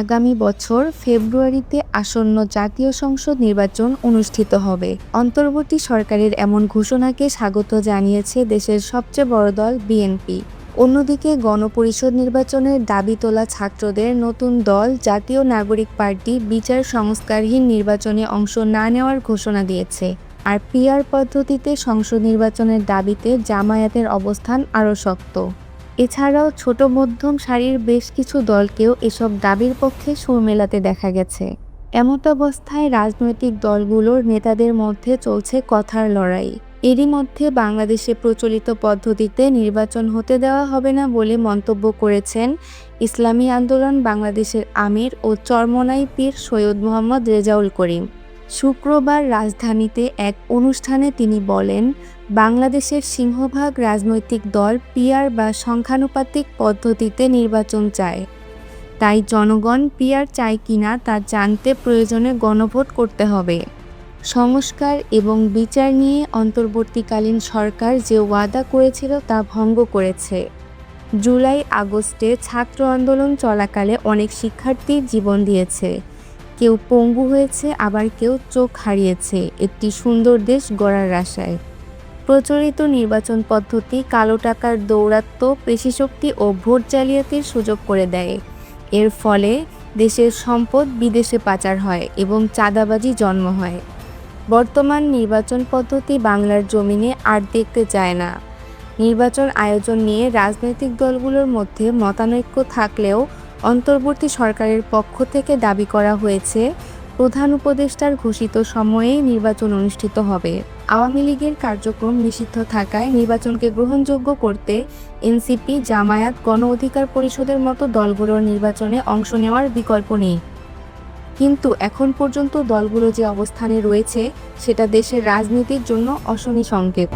আগামী বছর ফেব্রুয়ারিতে আসন্ন জাতীয় সংসদ নির্বাচন অনুষ্ঠিত হবে। অন্তর্বর্তী সরকারের এমন ঘোষণাকে স্বাগত জানিয়েছে দেশের সবচেয়ে বড় দল বিএনপি। অন্যদিকে গণপরিষদ নির্বাচনের দাবি তোলা ছাত্রদের নতুন দল জাতীয় নাগরিক পার্টি বিচার সংস্কারহীন নির্বাচনে অংশ না নেওয়ার ঘোষণা দিয়েছে। আর পিআর পদ্ধতিতে সংসদ নির্বাচনের দাবিতে জামায়াতের অবস্থান আরও শক্ত। এছাড়াও ছোট মধ্যম সারির বেশ কিছু দলকেও এসব দাবির পক্ষে সুর মেলাতে দেখা গেছে। এমতাবস্থায় রাজনৈতিক দলগুলোর নেতাদের মধ্যে চলছে কথার লড়াই। এরই মধ্যে বাংলাদেশে প্রচলিত পদ্ধতিতে নির্বাচন হতে দেওয়া হবে না বলে মন্তব্য করেছেন ইসলামী আন্দোলন বাংলাদেশের আমির ও চরমনাই পীর সৈয়দ মোহাম্মদ রেজাউল করিম। শুক্রবার রাজধানীতে এক অনুষ্ঠানে তিনি বলেন, বাংলাদেশের সিংহভাগ রাজনৈতিক দল পিয়ার বা সংখ্যানুপাতিক পদ্ধতিতে নির্বাচন চায়। তাই জনগণ পিয়ার চায় কিনা তা জানতে প্রয়োজনে গণভোট করতে হবে। সংস্কার এবং বিচার নিয়ে অন্তর্বর্তীকালীন সরকার যে ওয়াদা করেছিল তা ভঙ্গ করেছে। জুলাই আগস্টে ছাত্র আন্দোলন চলাকালে অনেক শিক্ষার্থী জীবন দিয়েছে। কেউ পঙ্গু হয়েছে, আবার কেউ চোখ হারিয়েছে। একটি সুন্দর দেশ গড়ার আশায়। প্রচলিত নির্বাচন পদ্ধতি কালো টাকার দৌরাত্ম্য, পেশিশক্তি ও ভোট জালিয়াতির সুযোগ করে দেয়। এর ফলে দেশের সম্পদ বিদেশে পাচার হয় এবং চাঁদাবাজি জন্ম হয়। বর্তমান নির্বাচন পদ্ধতি বাংলার জমিনে আর দেখতে চায় না। নির্বাচন আয়োজন নিয়ে রাজনৈতিক দলগুলোর মধ্যে মতানৈক্য থাকলেও অন্তর্বর্তী সরকারের পক্ষ থেকে দাবি করা হয়েছে, প্রধান উপদেষ্টার ঘোষিত সময়েই নির্বাচন অনুষ্ঠিত হবে। আওয়ামী লীগের কার্যক্রম নিষিদ্ধ থাকায় নির্বাচনকে গ্রহণযোগ্য করতে এনসিপি, জামায়াত, গণ অধিকার পরিষদের মতো দলগুলোর নির্বাচনে অংশ নেওয়ার বিকল্প নেই। কিন্তু এখন পর্যন্ত দলগুলো যে অবস্থানে রয়েছে, সেটা দেশের রাজনীতির জন্য অশনি সংকেত।